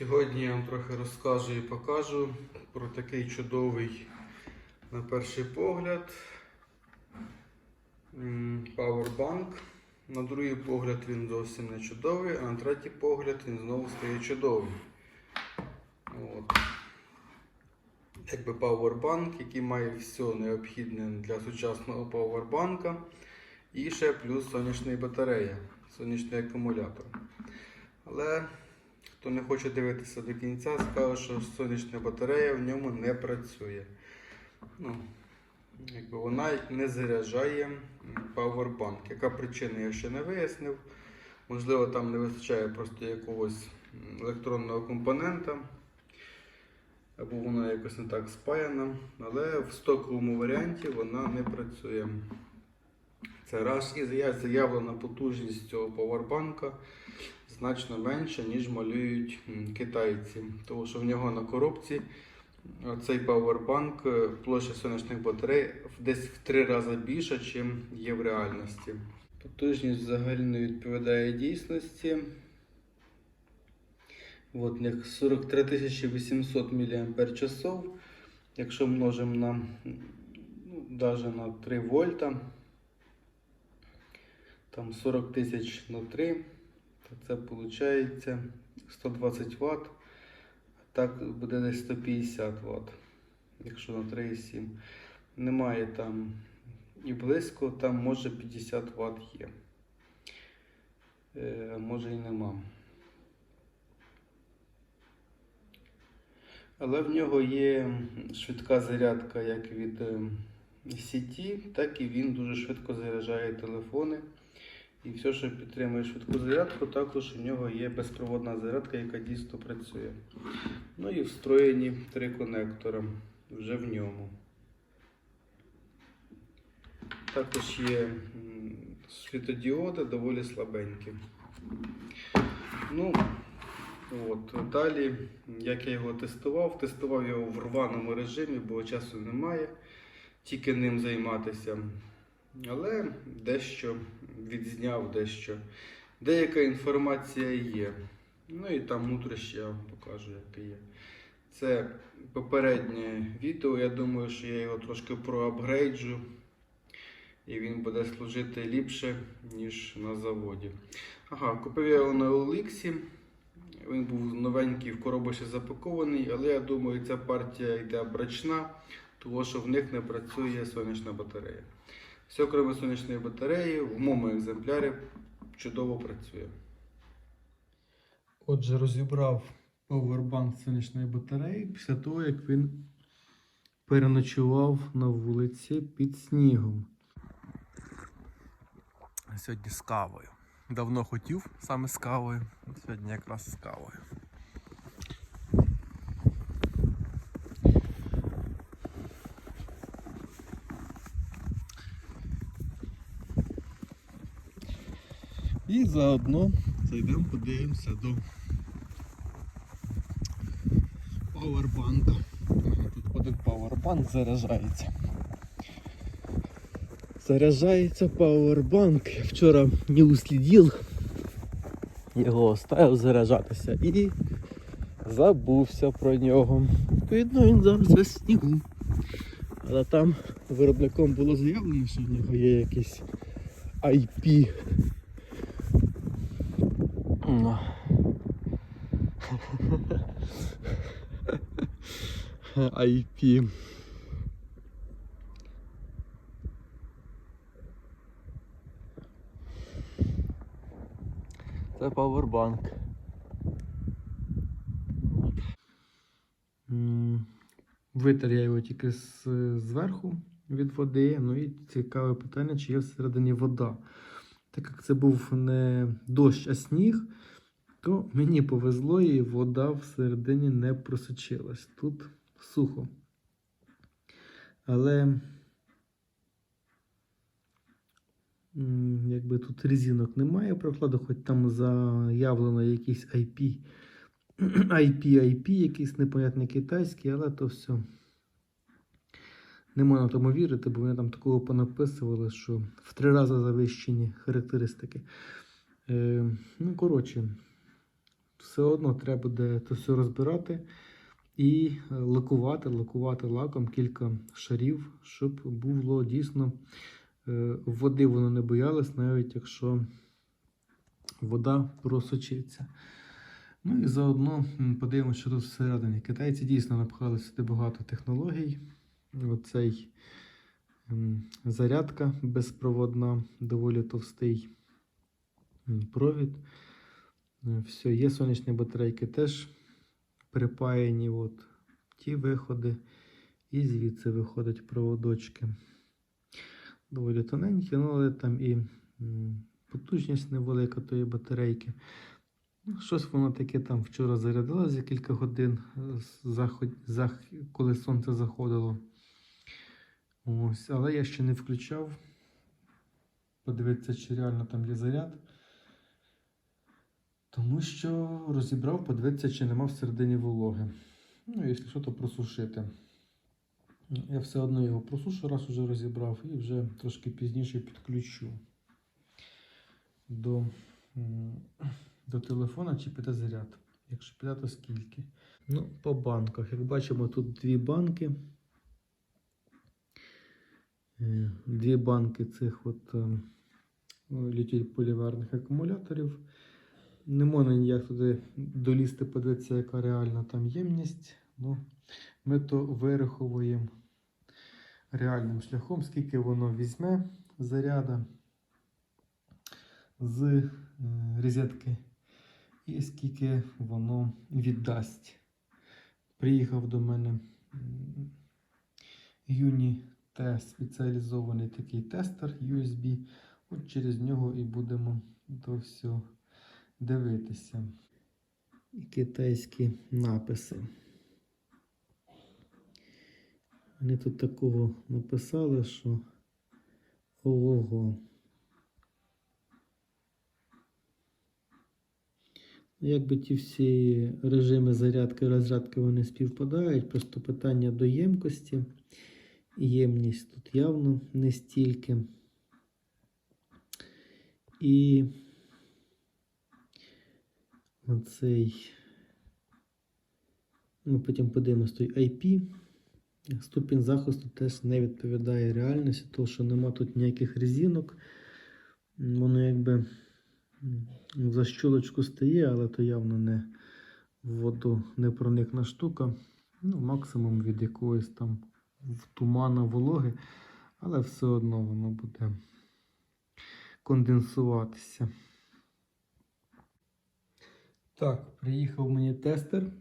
Сьогодні я вам трохи розкажу і покажу про такий чудовий, на перший погляд, Powerbank. На другий погляд він зовсім не чудовий, а на третій погляд він знову стає чудовий. От. Якби Powerbank, який має все необхідне для сучасного Powerbank. І ще плюс сонячна батарея, сонячний акумулятор. Але хто не хоче дивитися до кінця, скаже, що сонячна батарея в ньому не працює. Ну, якби вона не заряджає Powerbank. Яка причина, я ще не вияснив. Можливо, там не вистачає просто якогось електронного компонента. Або вона якось не так спаяна. Але в стоковому варіанті вона не працює. Це раз і заявлена потужність цього павербанка значно менша, ніж малюють китайці. Тому що в нього на коробці цей павербанк, е, площа сонячних батарей десь в три рази більша, ніж є в реальності. Потужність взагалі не відповідає дійсності. От, у них 43 800 мАч. Якщо множимо на, ну, даже на 3 вольта, там 40 тисяч на 3, то це виходить 120 Вт. Так буде десь 150 Вт, якщо на 3,7. Немає там і близько, там може 50 Вт є. Е, може і нема. Але в нього є швидка зарядка як від е, сіті, так і він дуже швидко заряджає телефони. І все, що підтримує швидку зарядку, також у нього є безпроводна зарядка, яка дійсно працює. Ну і встроєні три конектора вже в ньому. Також є світодіоди доволі слабенькі. Ну, от, далі, як я його тестував, тестував його в рваному режимі, бо часу немає, тільки ним займатися. Але дещо відзняв, дещо. Деяка інформація є. Ну і там внутрішнє я вам покажу, яке є. Це попереднє відео. Я думаю, що я його трошки проапгрейджу. І він буде служити ліпше, ніж на заводі. Ага, купив я його на OLX. Він був новенький в коробочці запакований, але я думаю, ця партія йде брачна, тому що в них не працює сонячна батарея. Все, крім сонячної батареї, в моєму екземплярі чудово працює. Отже, розібрав повербанк сонячної батареї після того, як він переночував на вулиці під снігом. Сьогодні з кавою. Давно хотів саме з кавою. Сьогодні якраз з кавою. Заодно зайдемо, подивимося до пауербанка. Тут один пауербанк заряджається. Заряджається пауербанк. Я вчора не услідив. Його оставив заряджатися і забувся про нього. Відповідно, він зараз в снігу. Але там виробником було заявлено, що в нього є якийсь IP. Ну. IP. Це павербанк. Витер я його тільки зверху від води. Ну і цікаве питання, чи є всередині вода. Так як це був не дощ, а сніг, то мені повезло і вода всередині не просочилась. Тут сухо. Але якби тут резинок немає прокладу, хоч там заявлено якийсь IP. IP, IP, якийсь непонятний китайський, але то все. Не можна тому вірити, бо вони там такого понаписували, що в три рази завищені характеристики. Е, ну, коротше, все одно треба буде це все розбирати і лакувати, лакувати лаком кілька шарів, щоб було дійсно е, води воно не боялось, навіть якщо вода просочиться. Ну і заодно подивимося, що тут всередині. Китайці дійсно напхали сюди багато технологій. Оцей зарядка безпроводна, доволі товстий провід. Е, Все, є сонячні батарейки теж припаяні. От, ті виходи. І звідси виходять проводочки. Доволі тоненькі, ну, але там і потужність невелика тої батарейки. Ну, Щось воно таке там вчора зарядило за кілька годин, е, коли сонце заходило. Ось, але я ще не включав. Подивитися, чи реально там є заряд. Тому що розібрав, подивитися, чи нема всередині вологи. Ну, якщо що, то просушити. Я все одно його просушу, раз уже розібрав, і вже трошки пізніше підключу до, до телефона, чи піде заряд. Якщо піде, то скільки. Ну, по банках. Як бачимо, тут дві банки. Е, Дві банки цих от е, літій акумуляторів. Не можна ніяк туди долізти, подивитися, яка реальна там ємність. Ну, ми то вираховуємо реальним шляхом, скільки воно візьме заряда з е, розетки і скільки воно віддасть. Приїхав до мене Юні Т спеціалізований такий тестер USB. От через нього і будемо то все дивитися. І китайські написи. Вони тут такого написали, що ого. Якби ті всі режими зарядки і розрядки вони співпадають, просто питання до ємкості. Ємність тут явно не стільки. І оцей. Ми потім подивимось той IP. Ступінь захисту теж не відповідає реальності, тому що нема тут ніяких резинок. Воно якби за щолочку стає, але то явно не в воду не проникна штука. Ну, максимум від якоїсь там в тумана вологи, але все одно воно буде конденсуватися. Так, приїхав мені тестер,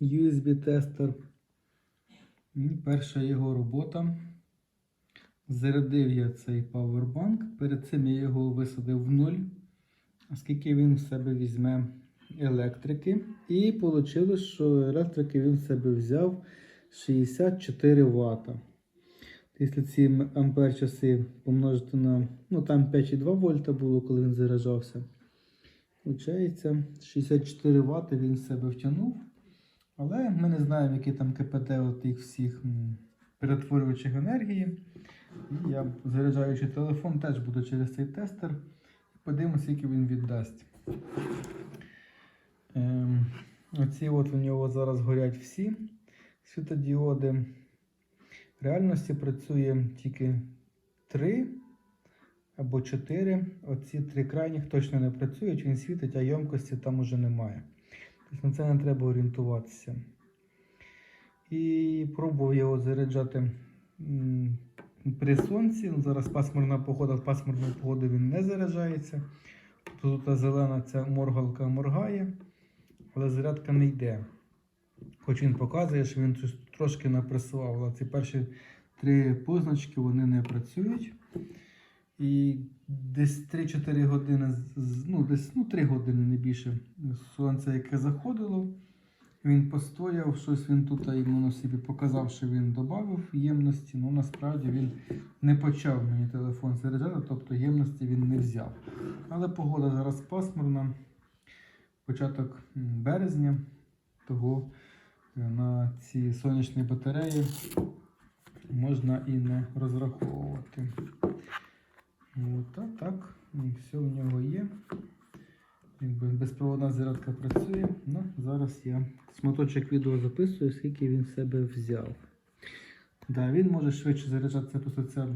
USB-тестер. Перша його робота. Зарядив я цей павербанк. Перед цим я його висадив в нуль, оскільки він в себе візьме електрики. І вийшло, що електрики він в себе взяв 64 Вт. Якщо ці ампер часи помножити на. Ну там 5,2 вольта було, коли він заряджався. Получається, 64 Вт він в себе втягнув. Але ми не знаємо, які там КПД от всіх перетворювачів енергії. І я, заряджаючи телефон, теж буду через цей тестер. Подивимося, скільки він віддасть. Ем, оці от у нього зараз горять всі світодіоди. В реальності працює тільки 3 або 4. Оці три крайніх точно не працюють, він світить, а ємкості там уже немає. Тобто на це не треба орієнтуватися. І пробував його заряджати при сонці. Ну, зараз пасмурна погода, в пасмурну погоду він не заряджається. Тут зелена ця моргалка моргає, але зарядка не йде. Хоч він показує, що він трошки напресував, але ці перші три позначки вони не працюють. І десь 3-4 години, ну десь ну, 3 години не більше сонце, яке заходило. Він постояв, щось він тут йому на собі показав, що він додав ємності. Ну насправді він не почав мені телефон заряджати, тобто ємності він не взяв. Але погода зараз пасмурна, початок березня, того на ці сонячні батареї можна і не розраховувати. От, а так, все в нього є. якби безпроводна зарядка працює. Ну, зараз я шматочок відео записую, скільки він в себе взяв. Да, він може швидше заряджатися, просто це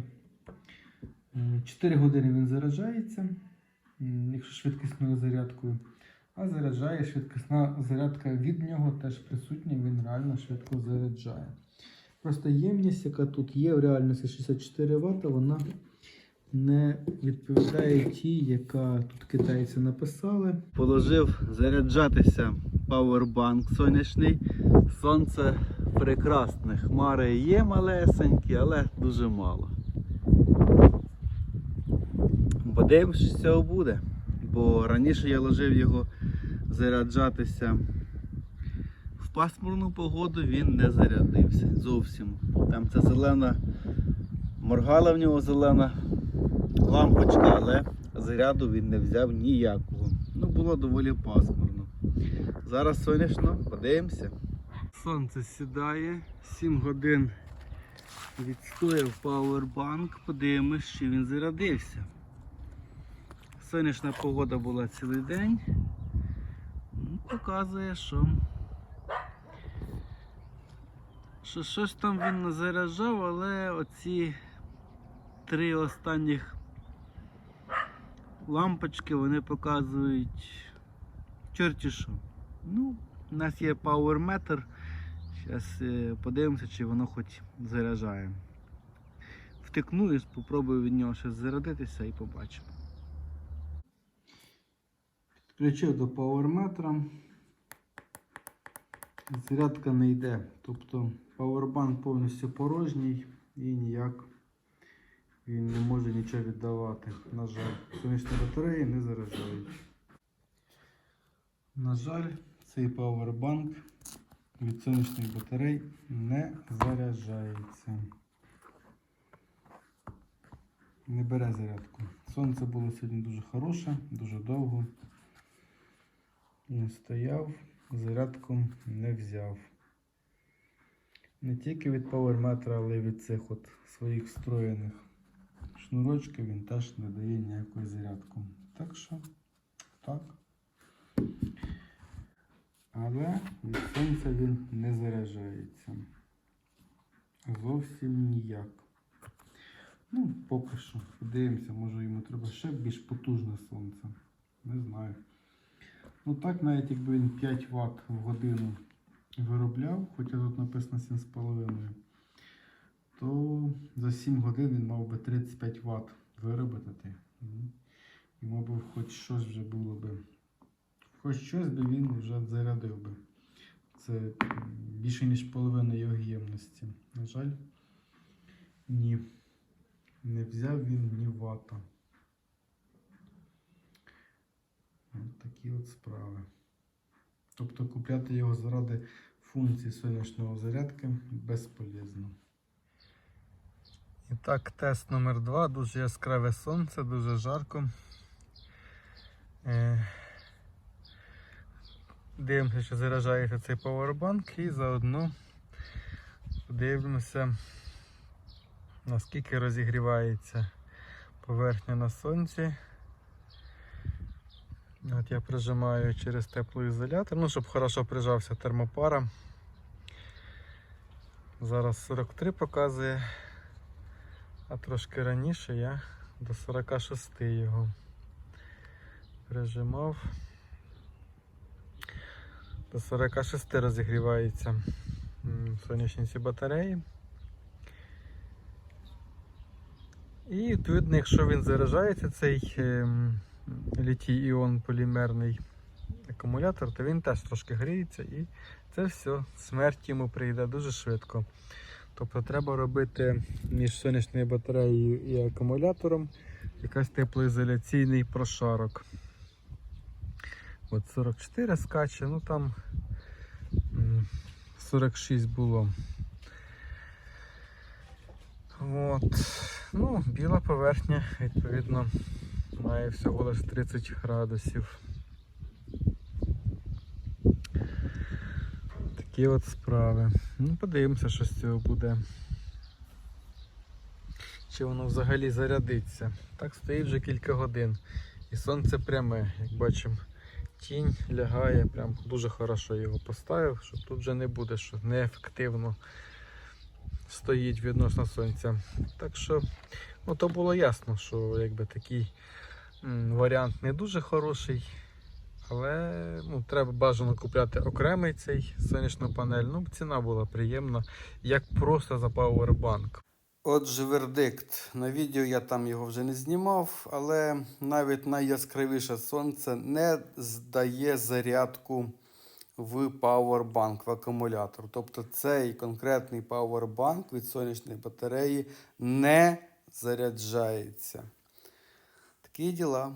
4 години він заряджається, якщо швидкісною зарядкою. А заряджає швидкісна зарядка від нього теж присутня, він реально швидко заряджає. Просто ємність, яка тут є, в реальності 64 Вт, вона не відповідає тій, яка тут китайці написали. Положив заряджатися павербанк сонячний. Сонце прекрасне. Хмари є малесенькі, але дуже мало. Подивимось, що цього буде. Бо раніше я ложив його заряджатися в пасмурну погоду, він не зарядився зовсім. Там ця зелена моргала в нього зелена лампочка, але заряду він не взяв ніякого. Ну, було доволі пасмурно. Зараз сонячно, подивимося. Сонце сідає, 7 годин відстояв пауербанк, подивимось, чи він зарядився. Сонячна погода була цілий день. Показує, що, що щось там він не заряджав, але оці три останніх лампочки вони показують чорті що. Ну, у нас є Meter. Зараз подивимося, чи воно хоч заряджає. Втикну і спробую від нього щось зарядитися і побачимо. Підключив до пауерметра. Зарядка не йде. Тобто пауербанк повністю порожній і ніяк він не може нічого віддавати. На жаль, сонячні батареї не заряджають. На жаль, цей пауербанк від сонячних батарей не заряджається. Не бере зарядку. Сонце було сьогодні дуже хороше, дуже довго. Він стояв, зарядку не взяв. Не тільки від пауерметра, але й від цих от своїх встроєних шнурочків він теж не дає ніякої зарядку. Так що, так. Але від сонця він не заряджається. Зовсім ніяк. Ну, поки що. Подивимося, може йому треба ще більш потужне сонце. Не знаю. Ну так, навіть якби він 5 Вт в годину виробляв, хоча тут написано 7,5, то за 7 годин він мав би 35 Вт виробити. І би хоч щось вже було би. Хоч щось би він вже зарядив би. Це більше ніж половина його ємності. На жаль, ні. Не взяв він ні вата. Ось такі от справи. Тобто купляти його заради функції сонячного зарядки безполезно. І так, тест номер 2 Дуже яскраве сонце, дуже жарко. Е, Дивимося, що заряджається цей пауербанк і заодно подивимося, наскільки розігрівається поверхня на сонці. От я прижимаю через теплоізолятор, ну, щоб хорошо прижався термопара. Зараз 43 показує, а трошки раніше я до 46 його прижимав. До 46 розігріваються сонячні ці батареї. І відповідно, якщо він заряджається, цей ем, літій іон полімерний акумулятор, то він теж трошки гріється і це все, смерть йому прийде дуже швидко. Тобто треба робити між сонячною батареєю і акумулятором якийсь теплоізоляційний прошарок. От 44 скаче, ну там 46 було. От. Ну, біла поверхня, відповідно, має всього лише 30 градусів. Такі от справи. Ну, подивимося, що з цього буде. Чи воно взагалі зарядиться. Так стоїть вже кілька годин. І сонце пряме, як бачимо, тінь лягає, прям дуже хорошо його поставив, щоб тут вже не буде, що неефективно стоїть відносно сонця. Так що, ну то було ясно, що якби такий варіант не дуже хороший. Але ну, треба бажано купляти окремий цей сонячну панель. Ну, ціна була приємна, як просто за Powerbank. Отже, вердикт. На відео я там його вже не знімав, але навіть найяскравіше сонце не здає зарядку в Powerbank, в акумулятор. Тобто цей конкретний Powerbank від сонячної батареї не заряджається. Такі діла.